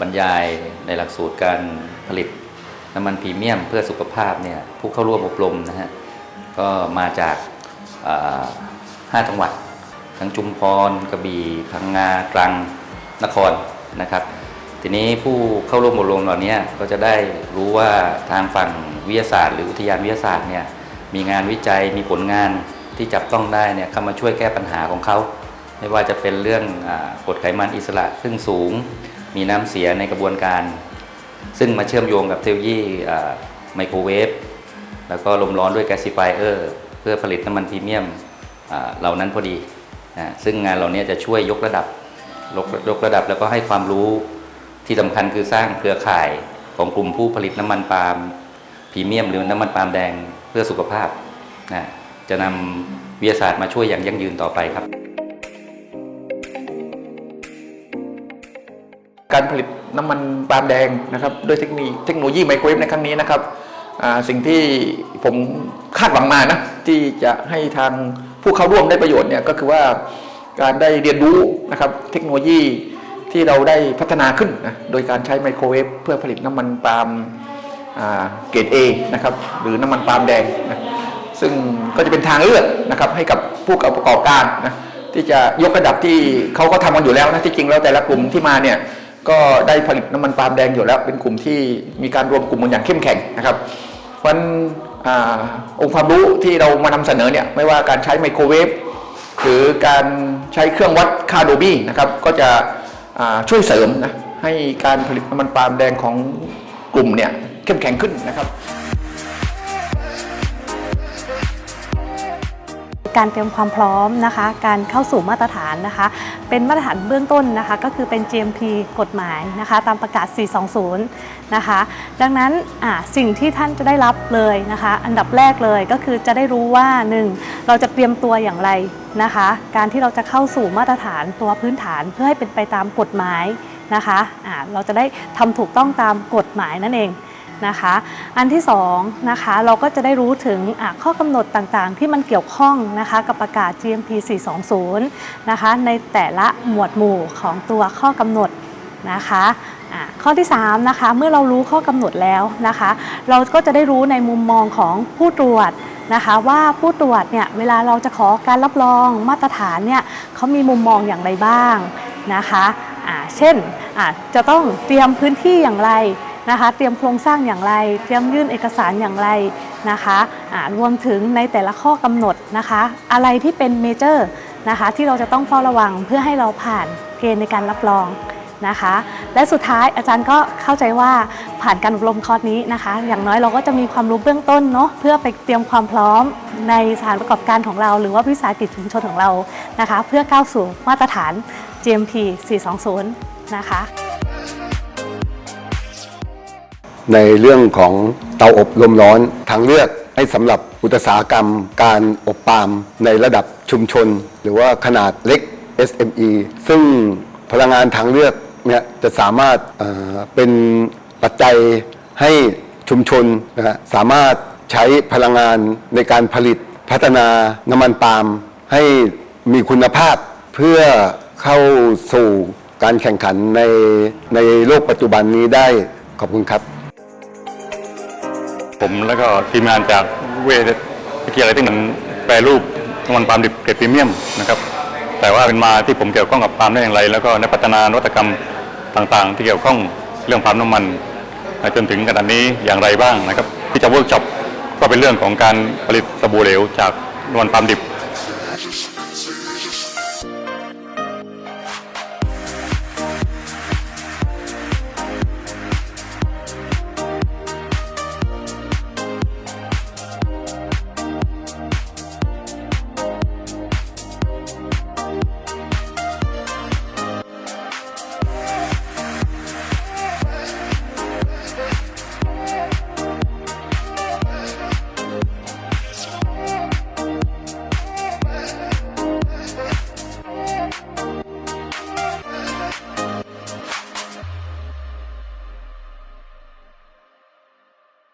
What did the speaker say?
บรรยายในหลักสูตรการผลิตน้ำมันพรีเมียมเพื่อสุขภาพเนี่ยผู้เข้าร่วมอบรมนะฮะก็มาจากห้าจังหวัด ทั้งชุมพรกระบี่พังงาตรังนครนะครับ ทีนี้ผู้เข้าร่วมอบรมเหล่านี้ก็จะได้รู้ว่าทางฝั่งวิทยาศาสตร์หรืออุทยานวิทยาศาสตร์เนี่ยมีงานวิจัยมีผลงานที่จับต้องได้เนี่ยเข้ามาช่วยแก้ปัญหาของเขา ไม่ว่าจะเป็นเรื่องกรดไขมันอิสระซึ่งสูง มีน้ำเสียในกระบวนการ ซึ่งมาเชื่อมโยงกับเทคโนโลยีไมโครเวฟแล้วก็ลมร้อนด้วยแกส i ิฟายเออร์เพื่อผลิตน้ำมันพรีเมียมเหล่านั้นพอดีนะซึ่งงานเหล่านี้จะช่วยยกระดับยกยกระดับแล้วก็ให้ความรู้ที่สำคัญคือสร้างเครือข่ายของกลุ่มผู้ผลิตน้ำมันปาล์มพรีเมียม หรือน้ำมันปาล์มแดงเพื่อสุขภาพนะจะนำวิทยาศาสตร์มาช่วยอย่างยั่งยืนต่อไปครับ การผลิตน้ำมันปาล์มแดงนะครับด้วยเทคโนโลยีเทคโนโลยีไมโครเวฟในครั้งนี้นะครับสิ่งที่ผมคาดหวังมานะที่จะให้ทางผู้เข้าร่วมได้ประโยชน์เนี่ยก็คือว่าการได้เรียนรู้นะครับเทคโนโลยีที่เราได้พัฒนาขึ้นนะโดยการใช้ไมโครเวฟเพื่อผลิตน้ำมันปาล์มเกรด A นะครับหรือน้ำมันปาล์มแดงนะซึ่งก็จะเป็นทางเลือกนะครับให้กับผู้ประกอบการนะที่จะยกระดับที่เขาก็ทำกันอยู่แล้วนะที่จริงแล้วแต่ละกลุ่มที่มาเนี่ย ก็ได้ผลิตน้ำมันปาล์มแดงอยู่แล้ว เป็นกลุ่มที่มีการรวมกลุ่มกันอย่างเข้มแข็งนะครับวันอาองค์ความรู้ที่เรามานำเสนอเนี่ยไม่ว่าการใช้ไมโครเวฟหรือการใช้เครื่องวัดค่าโดบี้นะครับก็จะช่วยเสริมนะให้การผลิตน้ำมันปาล์มแดงของกลุ่มเนี่ยเข้มแข็งขึ้นนะครับ การเตรียมความพร้อมนะคะ การเข้าสู่มาตรฐานนะคะ เป็นมาตรฐานเบื้องต้นนะคะ ก็คือเป็น GMP กฎหมายนะคะ ตามประกาศ 420 นะคะ ดังนั้นสิ่งที่ท่านจะได้รับเลยนะคะ อันดับแรกเลยก็คือจะได้รู้ว่า 1. เราจะเตรียมตัวอย่างไรนะคะ การที่เราจะเข้าสู่มาตรฐานตัวพื้นฐานเพื่อให้เป็นไปตามกฎหมายนะคะอ่าเราจะได้ทำถูกต้องตามกฎหมายนั่นเอง นะคะ อันที่สองนะคะเราก็จะได้รู้ถึงข้อกำหนดต่างๆ ที่มันเกี่ยวข้องนะคะกับประกาศ GMP 420นะคะในแต่ละหมวดหมู่ของตัวข้อกำหนดนะคะข้อที่3นะคะเมื่อเรารู้ข้อกำหนดแล้วนะคะ เราก็จะได้รู้ในมุมมองของผู้ตรวจนะคะว่าผู้ตรวจเนี่ยเวลาเราจะขอการรับรองมาตรฐานเนี่ยเขามีมุมมองอย่างไรบ้างนะคะะเช่นจะต้องเตรียมพื้นที่อย่างไร นะคะ เตรียมโครงสร้างอย่างไร เตรียมยื่นเอกสารอย่างไรนะคะอ่ารวมถึงในแต่ละข้อกำหนดนะคะ อะไรที่เป็นเมเจอร์นะคะที่เราจะต้องเฝ้าระวังเพื่อให้เราผ่านเกณฑ์ในการรับรองนะคะ และสุดท้ายอาจารย์ก็เข้าใจว่าผ่านการอบรมคอร์สนี้นะคะ อย่างน้อยเราก็จะมีความรู้เบื้องต้นเนาะเพื่อไปเตรียมความพร้อมในสถานประกอบการของเรา หรือว่าวิสาหกิจชุมชนของเรานะคะ เพื่อก้าวสู่มาตรฐาน GMP 420 นะคะ ในเรื่องของเตาอบลมร้อนทางเลือกให้สำหรับอุตสาหกรรมการอบปาล์มในระดับชุมชน หรือว่าขนาดเล็ก SME ซึ่งพลังงานทางเลือกเนี่ยจะสามารถเเป็นปัจจัยให้ชุมชนนะฮะสามารถใช้พลังงานในการผลิตพัฒนาน้ำมันปาล์มให้มีคุณภาพเพื่อเข้าสู่การแข่งขันในในโลกปัจจุบันนี้ได้ขอบคุณครับ ผมแล้วก็ทีมงานจากเวทวิทยาลัยเทคนิคแปรรูปน้ำมันปาล์มดิบเกรดพรีเมียมนะครับ แต่ว่าเป็นมาที่ผมเกี่ยวข้องกับปาล์มได้อย่างไร แล้วก็ในพัฒนานวัตกรรมต่างๆ ที่เกี่ยวข้องเรื่องปาล์มน้ำมันจนถึงขนาดนี้อย่างไรบ้างนะครับ ที่จะเวิร์กช็อปก็เป็นเรื่องของการผลิตสบู่เหลวจากน้ำมันปาล์มดิบ